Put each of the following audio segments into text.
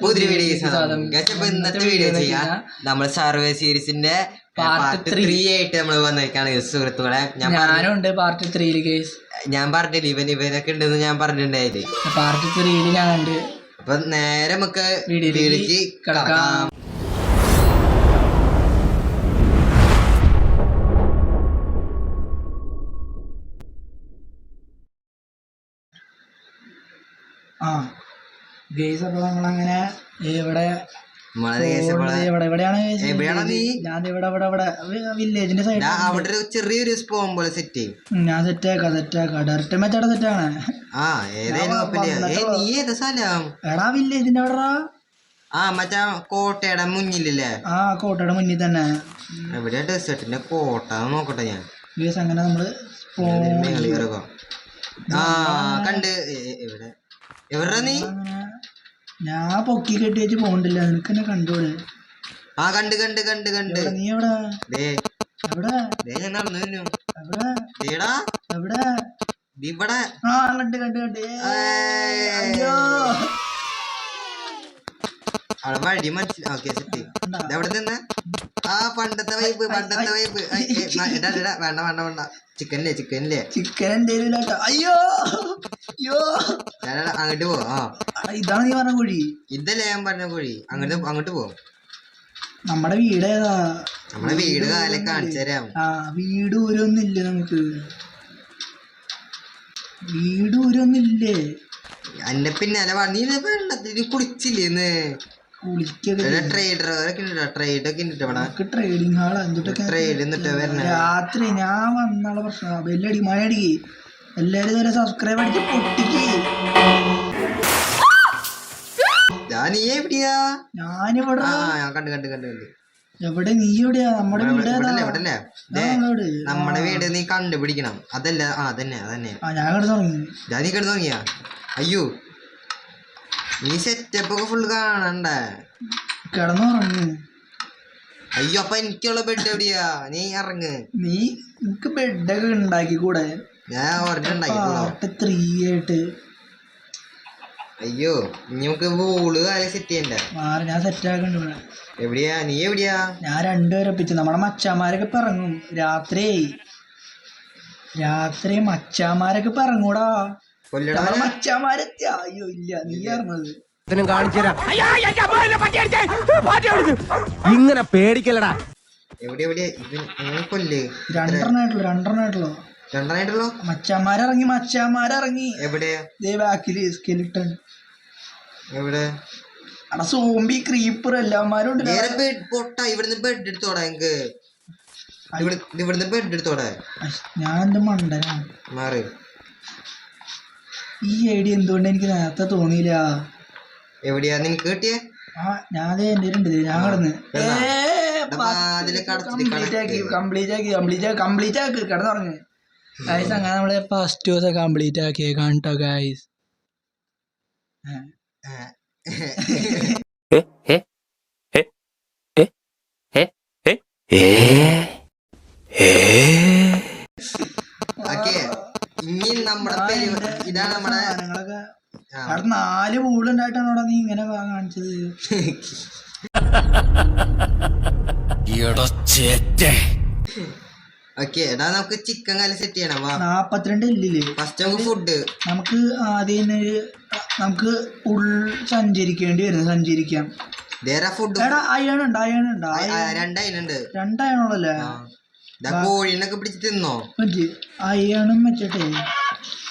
പുതിയ വീഡിയോ അപ്പൊ ഇന്നത്തെ വീഡിയോ ചെയ്യാം. നമ്മൾ സർവേ സീരീസിന്റെ പാർട്ട്. ത്രീ ആയിട്ട് നമ്മൾ വന്നിരിക്കാണ് സുഹൃത്തുക്കളെ. ഞാൻ ഞാനും ഉണ്ട് പാർട്ട് ത്രീയിൽ കേസ് ഞാൻ പറഞ്ഞില്ല ഇവൻ ഇവനൊക്കെ ഉണ്ടെന്ന് ഞാൻ പറഞ്ഞിട്ടുണ്ടായില്ലേ? പാർട്ട് ത്രീയിൽ ഞാൻ ഉണ്ട് അപ്പൊ നേരെ നമുക്ക് വീഡിയോയിലേക്ക്. കടക്കാം. ആ ഗേസ് അപ്പൊ നമ്മളങ്ങനെ ഇവിടെ വില്ലേജിന്റെ സൈഡ് അവിടെ ഒരു ചെറിയൊരു സ്പോൺ പോലെ സെറ്റ് ഞാൻ സെറ്റ് ആക്കാം സെറ്റ് ഡയറക്റ്റ് മെച്ചയുടെ സെറ്റ് ആണ്. എടാ വില്ലേജിന്റെ അവിടെ ആ മറ്റാ കോട്ടയുടെ മുന്നിലല്ലേ? ആ കോട്ടയുടെ മുന്നിൽ തന്നെ. എവിടെയാ ഡെസേർട്ടിന്റെ കോട്ട? നോക്കട്ടെ ഞാൻ. അങ്ങനെ നമ്മൾ. ആ കണ്ട്. എവിടെ? എവിടെ നീ? ഞാൻ പൊക്കി കെട്ടി വെച്ച് പോകണ്ടില്ല. നിനക്ക് എന്നെ കണ്ടോളെ ആ കണ്ട് കണ്ട് കണ്ട് കണ്ട്. നീ എവിടാ? ദേ. എവിടെ? ദേ ഞാൻ നടന്നു വരുന്നു. എവിടെ? ദേടാ എവിടെ? ദേ ഇവിടെ. ആ കണ്ട് കണ്ട് കണ്ട്. ഏയ്, ഏയ്. അയ്യോ. അവിടെ വഴി സെറ്റ്? എവിടെ നിന്ന്? ആ പണ്ടത്തെ വൈബ് പണ്ടത്തെ വൈബ് വേണ്ട വേണ്ട വേണ്ട. ചിക്കനില്ലേ ചിക്കനില്ലേ? ചിക്കൻ എന്തേലും ഇല്ലാട്ടോ. അയ്യോ! അയ്യോ! ഞാൻ അങ്ങോട്ട് പോ ആ. ഇതാണ് നീ പറഞ്ഞ കുഴി. ഇതല്ലേ ഞാൻ പറഞ്ഞ കുഴി. അങ്ങോട്ട് അങ്ങോട്ട് പോ നമ്മുടെ വീട് ഏതാ? നമ്മുടെ വീട് കാലം കാണിച്ചു തരാം. ആ വീട് ഊരൊന്നില്ലേ നമുക്ക്? വീട് ഊരൊന്നില്ലേ എന്നെ പിന്നെ അല്ല നീ വെള്ളത്തിൽ കുളിച്ചില്ലേന്ന് ട്രേഡിംഗ് ഹാൾ രാത്രി ഞാൻ വന്നുള്ള പ്രശ്നം. ബെല്ലടി മഴയടി. എല്ലാരും ഇതുവരെ സബ്സ്ക്രൈബ് അടിച്ച് പൊട്ടിക്ക്. ഞാനിവിടെ. കണ്ട് കണ്ട് കണ്ട് കണ്ട്. എവിടെ? നീ എവിടെയാ? നമ്മുടെ വീട്. നമ്മുടെ വീട് നീ കണ്ടുപിടിക്കണം. അതല്ല ആ അതന്നെ അതന്നെ. ഞാൻ കിടന്നു തുടങ്ങി. ഞാൻ നീ കിടന്നു തുടങ്ങിയാ? അയ്യോ. നീ സെറ്റപ്പ് ഒക്കെ ഫുള്ള് കാണണ്ടേ? കിടന്നു തുടങ്ങി അയ്യോ അപ്പൊ എനിക്കുള്ള ബെഡ് എവിടെയാ? നീ ഇറങ്ങ്. നീ നിനക്ക് ബെഡൊക്കെ ഉണ്ടാക്കി കൂടെ ഞാൻ ത്രീ ആയിട്ട് അയ്യോ ഇനി നമുക്ക് വോൾ കാലം സെറ്റ് ചെയ്യണ്ടേ? മാറി ഞാൻ സെറ്റ് ആക്കണ്ട് ഇവിടെ. എവിടെയാ? നീ എവിടെയാ? ഞാൻ രണ്ടുപേരെ ഒപ്പിച്ചു നമ്മുടെ മച്ചാമാരൊക്കെ ഇപ്പൊ ഇറങ്ങും രാത്രി. രാത്രി മച്ചാമാരൊക്കെ ഇപ്പൊ ഇറങ്ങൂടാ മച്ചാമാരെത്തിയ അയ്യോ ഇല്ല. നീ ഇങ്ങനെ പേടിക്കലടാ. എവിടെ എവിടെ? കൊല്ലേ? രണ്ടെണ്ണായിട്ടുള്ളൂ രണ്ടെണ്ണായിട്ടുള്ളൂ. രണ്ടായിട്ടുള്ളൂ മച്ചാമാരിറങ്ങി മച്ചാമാരിറങ്ങി എവിടെയാ ദേ ബാക്കിൽ സ്കെലിട്ടൺ എവിടെ? സോംബി ക്രീപ്പർ എല്ലാമാരും ഉണ്ട്. നേരെ ബെഡ് പൊട്ട. ഇവിടുന്ന് ബെഡ് എടുത്തോടാ എനിക്ക് ഇവിടെ ഇവിടുന്ന് ബെഡ് എടുത്തോടാ ഞാൻ എന്റെ മണ്ടനാണ്. മാറി. ഈ ഐഡിയ എന്തുകൊണ്ട് എനിക്ക് നേരത്തെ തോന്നിയില്ല? എവിടെയാ? നിനക്ക് കിട്ടിയേ? ആ ഞാനേ എന്റെ എന്റെ ഉണ്ട് ഞാൻ കിടന്ന്. കംപ്ലീറ്റ് ആക്കി കംപ്ലീറ്റ് ആക്കി കംപ്ലീറ്റ് ആക്കി കംപ്ലീറ്റ് ആക്കി. കിടന്നുറങ്ങ്. ഗൈസ് അങ്ങനെ നമ്മൾ ഫസ്റ്റ് ദിവസം കംപ്ലീറ്റ് ഗൈസ് ഓക്കെ ഇനി നമ്മുടെ പരിപാടി ഇതാണ് നമ്മുടെ സാധനങ്ങളൊക്കെ. അവിടെ നാല് പൂളുണ്ടായിട്ടാണ് അവിടെ നീ ഇങ്ങനെ കാണിച്ചത്. ഓക്കെ എടാ നമുക്ക് ചിക്കൻ കാലം സെറ്റ് ചെയ്യണം വാ. നാപ്പത്തിരണ്ട് ഇല്ലില്ലേ ഫസ്റ്റ് നമുക്ക് ഫുഡ് നമുക്ക് ആദ്യം നമുക്ക് ഉൾ സഞ്ചരിക്കേണ്ടി വരുന്നു സഞ്ചരിക്കാം. ഫുഡ് എടാ അയൺ രണ്ടയണുള്ളല്ലേ? ആ. പിടിച്ച് തിന്നോ? അയണും വെച്ചിട്ടേ.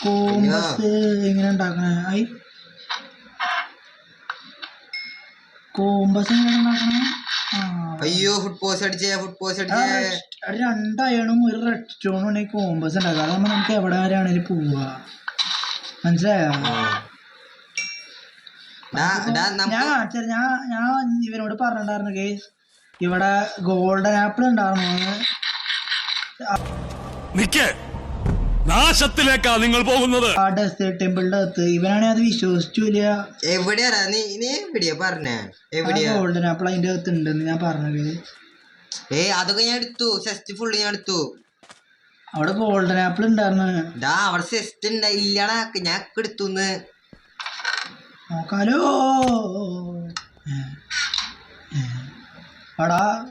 കോമ്പസ് എങ്ങനെ ഉണ്ടാക്കണേ? ഐ. കോമ്പസ് എങ്ങനെ ഉണ്ടാക്കണേ? അയ്യോ ഫുഡ് പോസ് അടിച്ചേ ഫുഡ് പോസ് അടിച്ചേ. രണ്ടയണും ഒരു റെഡ് സ്റ്റോണും ഉണ്ടെങ്കിൽ കോമ്പസ് ഉണ്ടാക്കാം അതാകുമ്പോൾ നമുക്ക് എവിടെ വരെയാണെങ്കിലും പോവാ. മനസ്സിലായോ? ഞാൻ ഞാൻ ഞാൻ ഇവനോട് പറഞ്ഞിട്ടുണ്ടായിരുന്നു കേസ് ഇവിടെ ഗോൾഡൻ ആപ്പിൾ ഉണ്ടായിരുന്നു. നിക്ക്. നാശത്തിലേക്കാ നിങ്ങൾ പോകുന്നത്. ആ ഡെസേർട്ട് ടെമ്പിളിന്റെ അകത്ത് ഇവനാണെ അത് വിശ്വസിച്ചില്ല. എവിടെയാ നീ നീ എവിടെയാ പറഞ്ഞേ? എവിടെയാ? ഗോൾഡൻ ആപ്പിൾ അതിന്റെ അകത്ത് ഉണ്ടെന്ന് ഞാൻ പറഞ്ഞത്. ഏ അതൊക്കെ ഞാൻ എടുത്തു. സെസ്റ്റ് ഫുള്ള് ഞാൻ എടുത്തു. അവിടെ ഗോൾഡൻ ആപ്പിൾ ഉണ്ടായിരുന്നു. ഡാ അവിടെ സെസ്റ്റ് ഇല്ലടാ ഞാൻ എടുത്തുന്ന് നോക്കാലോ. അടാ.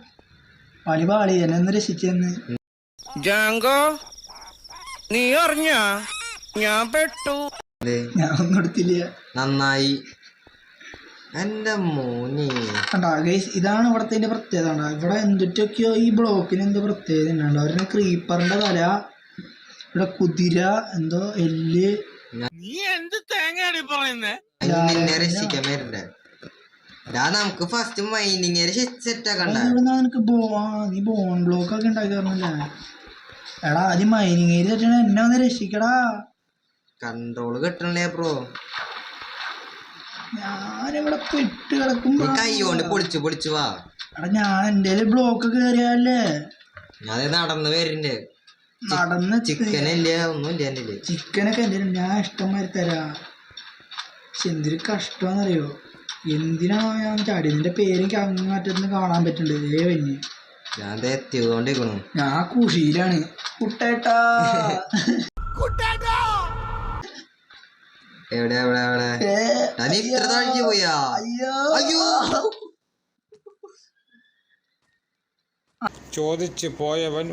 പാളി പാളി എന്നെ ഒന്ന് രക്ഷിച്ചെന്ന് ജാങ്കോ? നീ അറിഞ്ഞ? ഞാൻ പെട്ടു. ഞാൻ ഒന്നും എടുത്തില്ല. നന്നായി. എന്റെ മോനെ. കണ്ടാ ഗൈസ് ഇതാണ് ഇവിടത്തെ പ്രത്യേകത. കണ്ടാ ഇവിടെ എന്തൊക്കെയോ ഈ ബ്ലോക്കിന് എന്തോ പ്രത്യേകത ഉണ്ട്. അവരുടെ ക്രീപ്പറിന്റെ തല ഇവിടെ കുതിര എന്തോ എല്ല്. നീ എന്ത് തേങ്ങയാണ് പറയുന്നേ? നിന്നെ രക്ഷിക്കാൻ വരണ്ടേ. നമുക്ക് ഫസ്റ്റ് മൈനിങ് സെറ്റ് ആക്കണ്ട നീ ബോൺ ബ്ലോക്ക് ഒക്കെ ഉണ്ടാക്കി തരണല്ലേ എടാ ആദ്യം മൈനിങ് ഏരിയ എന്നെ ഒന്ന് രക്ഷിക്കടാ. കൺട്രോൾ കിട്ടണല്ലേ ബ്രോ ഞാനിവിടെ പെട്ട് കിടക്കുമ്പോ നീ കൈ കൊണ്ട് പൊളിച്ചു പൊളിച്ചു വാ. എടാ ഞാൻ എന്റെ ബ്ലോക്ക് കേറിയാലേ. ഞാൻ നടന്ന് വരുന്നുണ്ട് നടന്ന് ചിക്കൻ ഇല്ല ഒന്നും ഇല്ല എന്റെ കയ്യിൽ. ചിക്കനൊക്കെ എന്റെ ഞാൻ ഇഷ്ടംമാതിരി തരാ. പക്ഷെ എന്തൊരു കഷ്ടമാണെന്നറിയോ? എന്തിനാ ഞാൻ ചാടി? നിന്റെ പേര് എനിക്ക് അങ്ങാറ്റത്ത് കാണാൻ പറ്റുന്നുണ്ട് ഏ വന്യ ഞാൻ എത്തിയതുകൊണ്ടിരിക്കണു ഞാൻ കുഷിയിലാണ് കുട്ടേട്ടാ. എവിടെ എവിടെ എവിടെ? ഏ, ഞാൻ ഇത്ര താഴ്ച പോയാ? അയ്യോ. അയ്യോ. ചോദിച്ചു പോയവൻ